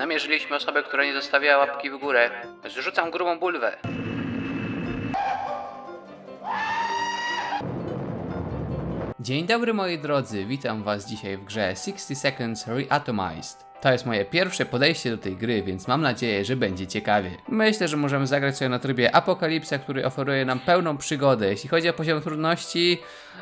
Namierzyliśmy osobę, która nie zostawiała łapki w górę. Zrzucam grubą bulwę. Dzień dobry moi drodzy, witam was dzisiaj w grze 60 Seconds Reatomized. To jest moje pierwsze podejście do tej gry, więc mam nadzieję, że będzie ciekawie. Myślę, że możemy zagrać sobie na trybie Apokalipsa, który oferuje nam pełną przygodę. Jeśli chodzi o poziom trudności,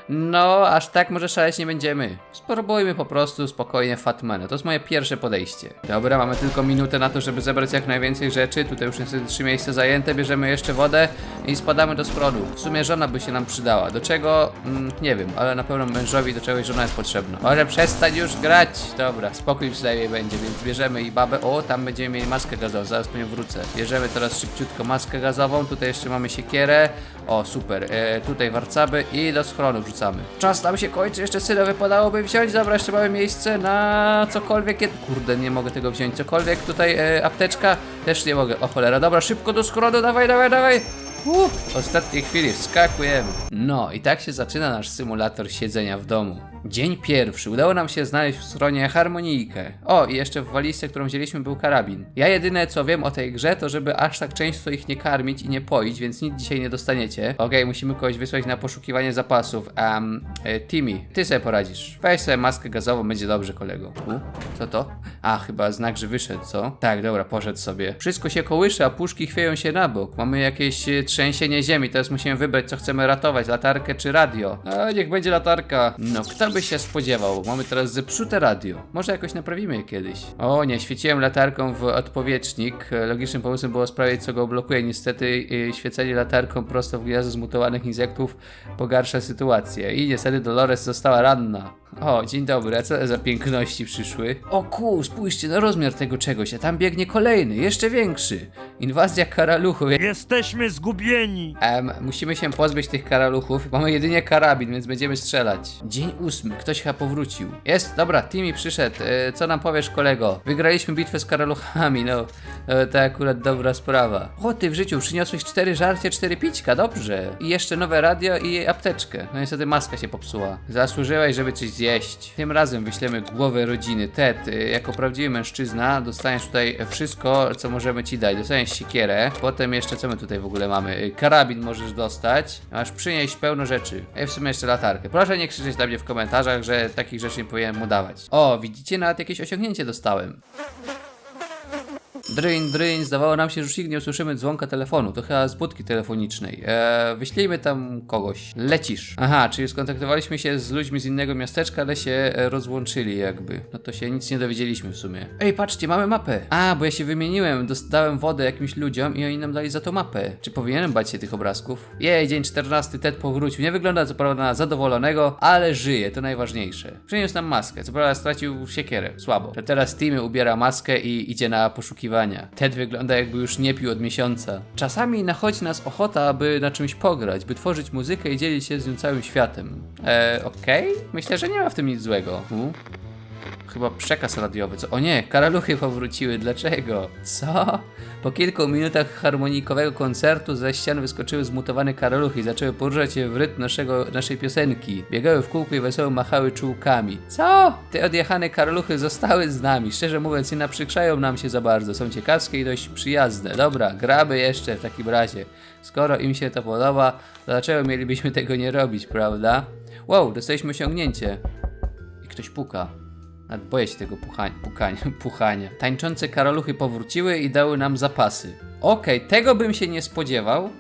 no aż tak może szaleć nie będziemy. Spróbujmy po prostu spokojnie Fatmana. To jest moje pierwsze podejście. Dobra, mamy tylko minutę na to, żeby zebrać jak najwięcej rzeczy. Tutaj już niestety trzy miejsca zajęte, bierzemy jeszcze wodę i spadamy do skrodu. W sumie żona by się nam przydała. Do czego? Mm, nie wiem, ale na pewno mężowi do czegoś żona jest potrzebna. Może przestać już grać. Dobra, spokój przynajmniej będzie, więc bierzemy i babę. O, tam będziemy mieli maskę gazową, zaraz po nią wrócę. Bierzemy teraz szybciutko maskę gazową. Tutaj jeszcze mamy siekierę. O, super. E, tutaj warcaby i do schronu wrzucamy. Czas nam się kończy, jeszcze syna wypadałoby wziąć. Dobra, jeszcze mamy miejsce na cokolwiek. Kurde, nie mogę tego wziąć. Cokolwiek tutaj, e, apteczka też nie mogę. O cholera, dobra, szybko do schronu, dawaj, dawaj, dawaj. W ostatniej chwili wskakujemy. No i tak się zaczyna nasz symulator siedzenia w domu. Dzień pierwszy. Udało nam się znaleźć w stronie harmonijkę. O, i jeszcze w walizce, którą wzięliśmy, był karabin. Ja jedyne co wiem o tej grze, to żeby aż tak często ich nie karmić i nie poić, więc nic dzisiaj nie dostaniecie. Okej, musimy kogoś wysłać na poszukiwanie zapasów. Um, e, Timmy, ty sobie poradzisz. Weź sobie maskę gazową, będzie dobrze, kolego. U, co to? A, chyba znak, że wyszedł, co? Tak, dobra, poszedł sobie. Wszystko się kołysze, a puszki chwieją się na bok. Mamy jakieś e, trzęsienie ziemi, teraz musimy wybrać, co chcemy ratować, latarkę czy radio. A, niech będzie latarka. No, kto by się spodziewał? Mamy teraz zepsute radio. Może jakoś naprawimy je kiedyś. O nie, świeciłem latarką w odpowietrznik. Logicznym pomysłem było sprawić, co go blokuje. Niestety e, świecenie latarką prosto w gniazdo zmutowanych insektów pogarsza sytuację. I niestety Dolores została ranna. O, dzień dobry, a co za piękności przyszły? O ku, spójrzcie na rozmiar tego czegoś, a tam biegnie kolejny, jeszcze większy. Inwazja karaluchów. Jesteśmy zgubieni! Em, musimy się pozbyć tych karaluchów. Mamy jedynie karabin, więc będziemy strzelać. Dzień ósmy, ktoś chyba powrócił. Jest, dobra, Timmy przyszedł. E, co nam powiesz, kolego? Wygraliśmy bitwę z karaluchami, no. E, to akurat dobra sprawa. O, ty w życiu przyniosłeś cztery żarcie, cztery pićka, dobrze. I jeszcze nowe radio i apteczkę. No niestety maska się popsuła. Zasłużyłeś, żeby coś zjeść. Tym razem wyślemy głowę rodziny. Ted, e, jako prawdziwy mężczyzna, dostaniesz tutaj wszystko, co możemy ci dać. Dostaniesz siekierę, potem jeszcze co my tutaj w ogóle mamy? Y, Karabin możesz dostać, masz przynieść pełno rzeczy. I w sumie jeszcze latarkę. Proszę nie krzyczeć na mnie w komentarzach, że takich rzeczy nie powinienem mu dawać. O, widzicie, nawet jakieś osiągnięcie dostałem. Dryń, dryń, zdawało nam się, że już nigdy nie usłyszymy dzwonka telefonu. To chyba z budki telefonicznej. Eee, wyślijmy tam kogoś. Lecisz. Aha, czyli skontaktowaliśmy się z ludźmi z innego miasteczka, ale się e, rozłączyli jakby. No to się nic nie dowiedzieliśmy w sumie. Ej, patrzcie, mamy mapę. A, bo ja się wymieniłem, dostałem wodę jakimś ludziom i oni nam dali za to mapę. Czy powinienem bać się tych obrazków? Jej, dzień 14, Ted powrócił. Nie wygląda co prawda na zadowolonego, ale żyje, to najważniejsze. Przyniósł nam maskę, co prawda stracił siekierę, słabo. Teraz Timmy ubiera maskę i idzie na Ted wygląda jakby już nie pił od miesiąca. Czasami nachodzi nas ochota, aby na czymś pograć, by tworzyć muzykę i dzielić się z nią całym światem. Eee, okej? Myślę, że nie ma w tym nic złego. U? Chyba przekaz radiowy. Co? O nie, karaluchy powróciły. Dlaczego? Co? Po kilku minutach harmonikowego koncertu ze ścian wyskoczyły zmutowane karaluchy i zaczęły poruszać się w rytm naszego, naszej piosenki. Biegały w kółku i wesoło machały czułkami. Co? Te odjechane karaluchy zostały z nami. Szczerze mówiąc, nie naprzykrzają nam się za bardzo. Są ciekawskie i dość przyjazne. Dobra, gramy jeszcze w takim razie. Skoro im się to podoba, to dlaczego mielibyśmy tego nie robić, prawda? Wow, dostaliśmy osiągnięcie. I ktoś puka. Nawet boję się tego puchania, pukania, puchania. Tańczące karaluchy powróciły i dały nam zapasy. Okej, tego bym się nie spodziewał,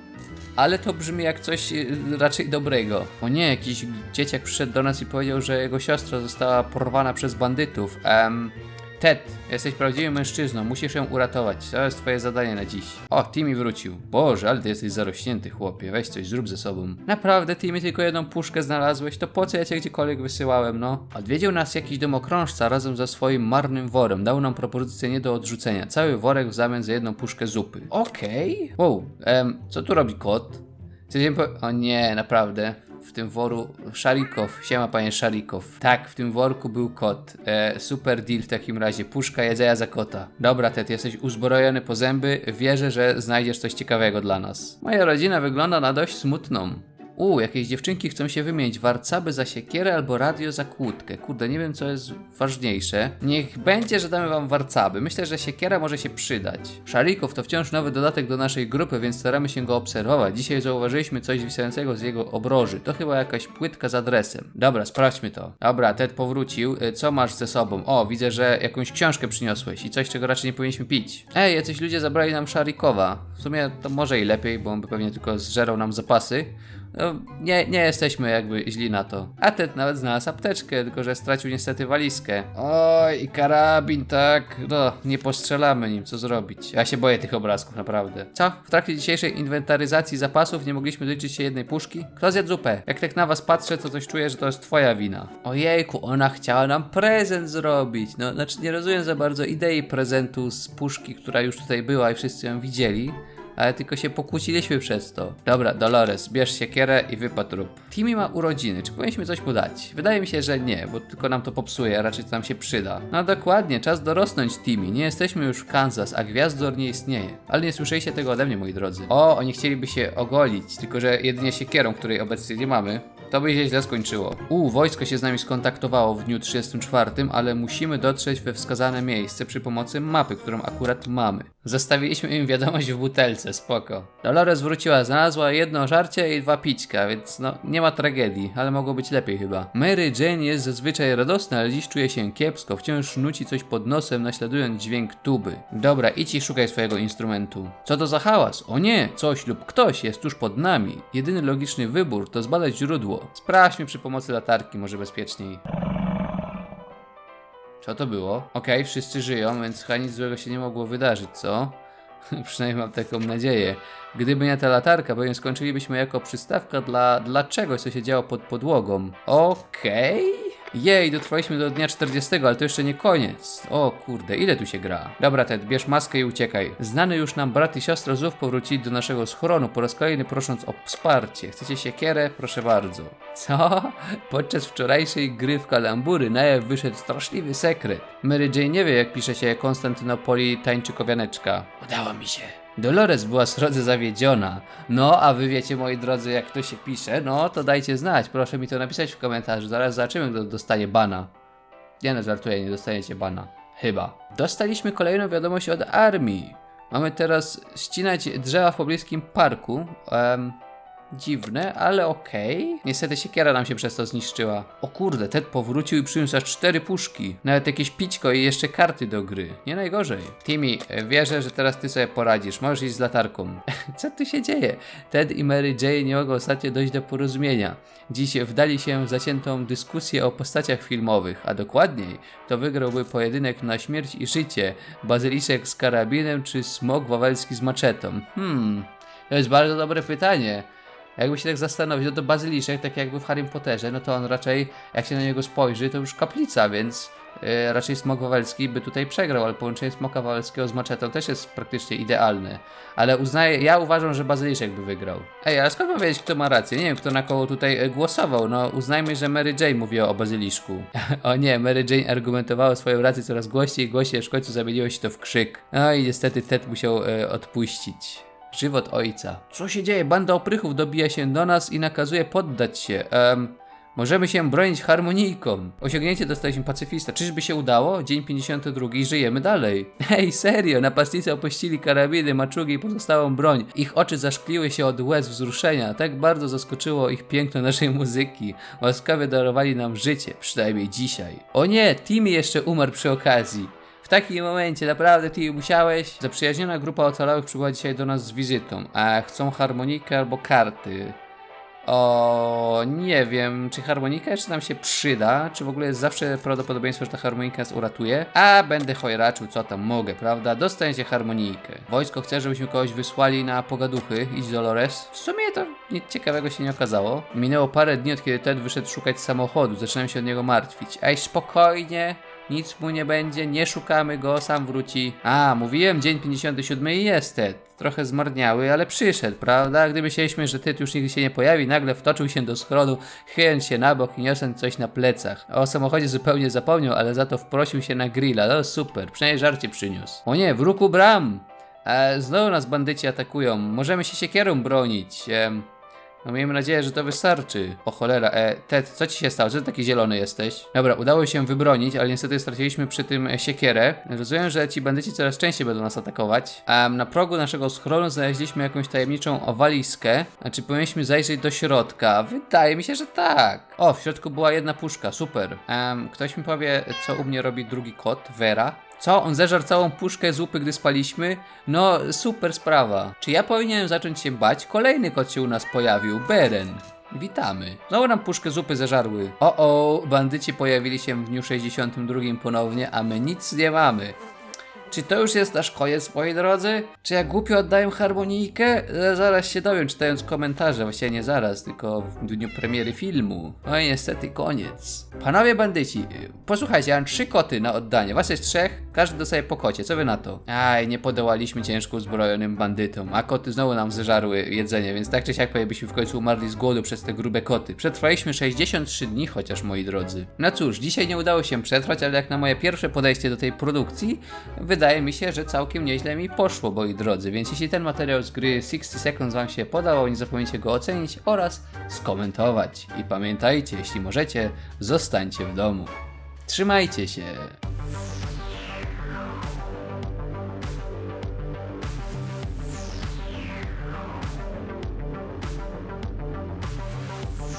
ale to brzmi jak coś y, raczej dobrego. O nie, jakiś dzieciak przyszedł do nas i powiedział, że jego siostra została porwana przez bandytów. Em, Ted, jesteś prawdziwym mężczyzną, musisz ją uratować. To jest twoje zadanie na dziś. O, Timmy wrócił. Boże, ale ty jesteś zarośnięty, chłopie. Weź coś, zrób ze sobą. Naprawdę, Timmy, tylko jedną puszkę znalazłeś? To po co ja cię gdziekolwiek wysyłałem, no? Odwiedził nas jakiś domokrążca razem ze swoim marnym worem. Dał nam propozycję nie do odrzucenia. Cały worek w zamian za jedną puszkę zupy. Okej. Wow, em, co tu robi kot? Mi po... O nie, naprawdę. W tym woru Szarikow, siema panie Szarikow. Tak, w tym worku był kot. E, super deal w takim razie. Puszka jedzenia za kota. Dobra, Ted, jesteś uzbrojony po zęby. Wierzę, że znajdziesz coś ciekawego dla nas. Moja rodzina wygląda na dość smutną. U, jakieś dziewczynki chcą się wymienić warcaby za siekierę albo radio za kłódkę. Kurde, nie wiem co jest ważniejsze. Niech będzie, że damy wam warcaby. Myślę, że siekiera może się przydać. Szarikow to wciąż nowy dodatek do naszej grupy, więc staramy się go obserwować. Dzisiaj zauważyliśmy coś wisującego z jego obroży. To chyba jakaś płytka z adresem. Dobra, sprawdźmy to. Dobra, Ted powrócił. Y, Co masz ze sobą? O, widzę, że jakąś książkę przyniosłeś i coś, czego raczej nie powinniśmy pić. Ej, jacyś ludzie zabrali nam Szarikowa. W sumie to może i lepiej, bo on by pewnie tylko zżerał nam zapasy. No, nie, nie jesteśmy jakby źli na to. A Ted nawet znalazł apteczkę, tylko że stracił niestety walizkę. Oj, i karabin, tak. No, nie postrzelamy nim, co zrobić. Ja się boję tych obrazków, naprawdę. Co? W trakcie dzisiejszej inwentaryzacji zapasów nie mogliśmy doliczyć się jednej puszki? Kto zjadł zupę? Jak tak na was patrzę, to coś czuję, że to jest twoja wina. Ojejku, ona chciała nam prezent zrobić. No, znaczy nie rozumiem za bardzo idei prezentu z puszki, która już tutaj była i wszyscy ją widzieli ale tylko się pokłóciliśmy przez to. Dobra, Dolores, bierz siekierę i wypad rób. Timmy ma urodziny, czy powinniśmy coś mu dać? Wydaje mi się, że nie, bo tylko nam to popsuje, a raczej to nam się przyda. No dokładnie, czas dorosnąć Timmy, nie jesteśmy już w Kansas, a gwiazdor nie istnieje. Ale nie słyszeliście tego ode mnie, moi drodzy. O, oni chcieliby się ogolić, tylko że jedynie siekierą, której obecnie nie mamy, to by się źle skończyło. U, wojsko się z nami skontaktowało w dniu 34, ale musimy dotrzeć we wskazane miejsce przy pomocy mapy, którą akurat mamy. Zostawiliśmy im wiadomość w butelce, spoko. Dolores wróciła, znalazła jedno żarcie i dwa pićka, więc no, nie ma tragedii, ale mogło być lepiej chyba. Mary Jane jest zazwyczaj radosna, ale dziś czuje się kiepsko, wciąż nuci coś pod nosem, naśladując dźwięk tuby. Dobra, idź i szukaj swojego instrumentu. Co to za hałas? O nie, coś lub ktoś jest tuż pod nami. Jedyny logiczny wybór to zbadać źródło. Sprawdźmy przy pomocy latarki, może bezpieczniej. Co to było? Okej, wszyscy żyją, więc chyba nic złego się nie mogło wydarzyć, co? Przynajmniej mam taką nadzieję. Gdyby nie ta latarka, bowiem skończylibyśmy jako przystawka dla, dla czegoś, co się działo pod podłogą. Okej. Jej, dotrwaliśmy do dnia 40, ale to jeszcze nie koniec. O kurde, ile tu się gra? Dobra, Ted, bierz maskę i uciekaj. Znany już nam brat i siostra znów powrócili do naszego schronu, po raz kolejny prosząc o wsparcie. Chcecie siekierę? Proszę bardzo. Co? Podczas wczorajszej gry w kalambury na jaw wyszedł straszliwy sekret. Mary Jane nie wie, jak pisze się Konstantynopoli tańczykowianeczka. Udało mi się. Dolores była srodze zawiedziona. No, a wy wiecie, moi drodzy, jak to się pisze? No, to dajcie znać. Proszę mi to napisać w komentarzu. Zaraz zobaczymy, kto dostanie bana. Nie no, żartuję, nie dostaniecie bana. Chyba. Dostaliśmy kolejną wiadomość od armii. Mamy teraz ścinać drzewa w pobliskim parku. Em, dziwne, ale okej. Niestety siekiera nam się przez to zniszczyła. O kurde, Ted powrócił i przyniósł aż cztery puszki. Nawet jakieś pićko i jeszcze karty do gry. Nie najgorzej. Timmy, e, wierzę, że teraz ty sobie poradzisz. Możesz iść z latarką. Co tu się dzieje? Ted i Mary Jane nie mogą ostatnio dojść do porozumienia. Dziś wdali się w zaciętą dyskusję o postaciach filmowych, a dokładniej to wygrałby pojedynek na śmierć i życie. Bazyliszek z karabinem czy smok wawelski z maczetą? Hmm, to jest bardzo dobre pytanie. Jakby się tak zastanowić, no to bazyliszek, tak jakby w Harry Potterze, no to on raczej, jak się na niego spojrzy, to już kaplica, więc e, raczej smok wawelski by tutaj przegrał, ale połączenie smoka wawelskiego z maczetą też jest praktycznie idealne. Ale uznaję, ja uważam, że bazyliszek by wygrał. Ej, ale skąd mam wiedzieć, kto ma rację? Nie wiem, kto na koło tutaj e, głosował. No, uznajmy, że Mary Jane mówiła o bazyliszku. o nie, Mary Jane argumentowała swoją rację coraz głośniej i głośniej, aż w końcu zamieniło się to w krzyk. No i niestety Ted musiał e, odpuścić. Żywot ojca. Co się dzieje? Banda oprychów dobija się do nas i nakazuje poddać się. Em, możemy się bronić harmonijką. Osiągnięcie dostaliśmy pacyfista. Czyżby się udało? Dzień 52 i żyjemy dalej. Hej, serio, napastnicy opuścili karabiny, maczugi i pozostałą broń. Ich oczy zaszkliły się od łez wzruszenia. Tak bardzo zaskoczyło ich piękno naszej muzyki. Łaskawie darowali nam życie, przynajmniej dzisiaj. O nie, Timmy jeszcze umarł przy okazji. W takim momencie naprawdę ty musiałeś. Zaprzyjaźniona grupa ocalałych przybyła dzisiaj do nas z wizytą. A chcą harmonikę albo karty. O, nie wiem, czy harmonika jeszcze nam się przyda, czy w ogóle jest zawsze prawdopodobieństwo, że ta harmonika nas uratuje. A będę chojraczył, co tam mogę, prawda? Dostaniecie harmonijkę. Wojsko chce, żebyśmy kogoś wysłali na pogaduchy. Idź Dolores. W sumie to nic ciekawego się nie okazało. Minęło parę dni, od kiedy Ted wyszedł szukać samochodu. Zaczynam się od niego martwić. Ej, spokojnie. Nic mu nie będzie, nie szukamy go, sam wróci. A, mówiłem, dzień 57 i jest Ted. Trochę zmarniały, ale przyszedł, prawda? Gdy myśleliśmy, że Ted już nigdy się nie pojawi, nagle wtoczył się do schronu, chyląc się na bok i niosąc coś na plecach. O samochodzie zupełnie zapomniał, ale za to wprosił się na grilla. No super, przynajmniej żarcie przyniósł. O nie, w ruku bram! E, znowu nas bandyci atakują. Możemy się siekierą bronić. Em, No miejmy nadzieję, że to wystarczy. O cholera, e, Ted, co ci się stało? Co ty taki zielony jesteś? Dobra, udało się wybronić, ale niestety straciliśmy przy tym e, siekierę. Rozumiem, że ci bandyci coraz częściej będą nas atakować. Um, na progu naszego schronu znaleźliśmy jakąś tajemniczą owaliskę. Znaczy, powinniśmy zajrzeć do środka. Wydaje mi się, że tak. O, w środku była jedna puszka, super. Um, ktoś mi powie, co u mnie robi drugi kot, Vera. Co? On zeżarł całą puszkę zupy, gdy spaliśmy? No, super sprawa. Czy ja powinienem zacząć się bać? Kolejny kot się u nas pojawił, Beren. Witamy. Znowu nam puszkę zupy zeżarły. O, o, bandyci pojawili się w dniu 62 ponownie, a my nic nie mamy. Czy to już jest nasz koniec, moi drodzy? Czy ja głupio oddaję harmonijkę? E, Zaraz się dowiem, czytając komentarze. Właściwie nie zaraz, tylko w dniu premiery filmu. No i niestety koniec. Panowie bandyci, y, posłuchajcie, ja mam trzy koty na oddanie. Was jest trzech, każdy dostaje po kocie. Co wy na to? Aj, nie podołaliśmy ciężko uzbrojonym bandytom, a koty znowu nam zeżarły jedzenie, więc tak czy siak pewnie byśmy w końcu umarli z głodu przez te grube koty. Przetrwaliśmy 63 dni chociaż, moi drodzy. No cóż, dzisiaj nie udało się przetrwać, ale jak na moje pierwsze podejście do tej produkcji, wydaje mi się, że całkiem nieźle mi poszło, moi drodzy. Więc jeśli ten materiał z gry 60 Seconds Wam się podobał, nie zapomnijcie go ocenić oraz skomentować. I pamiętajcie, jeśli możecie, zostańcie w domu. Trzymajcie się!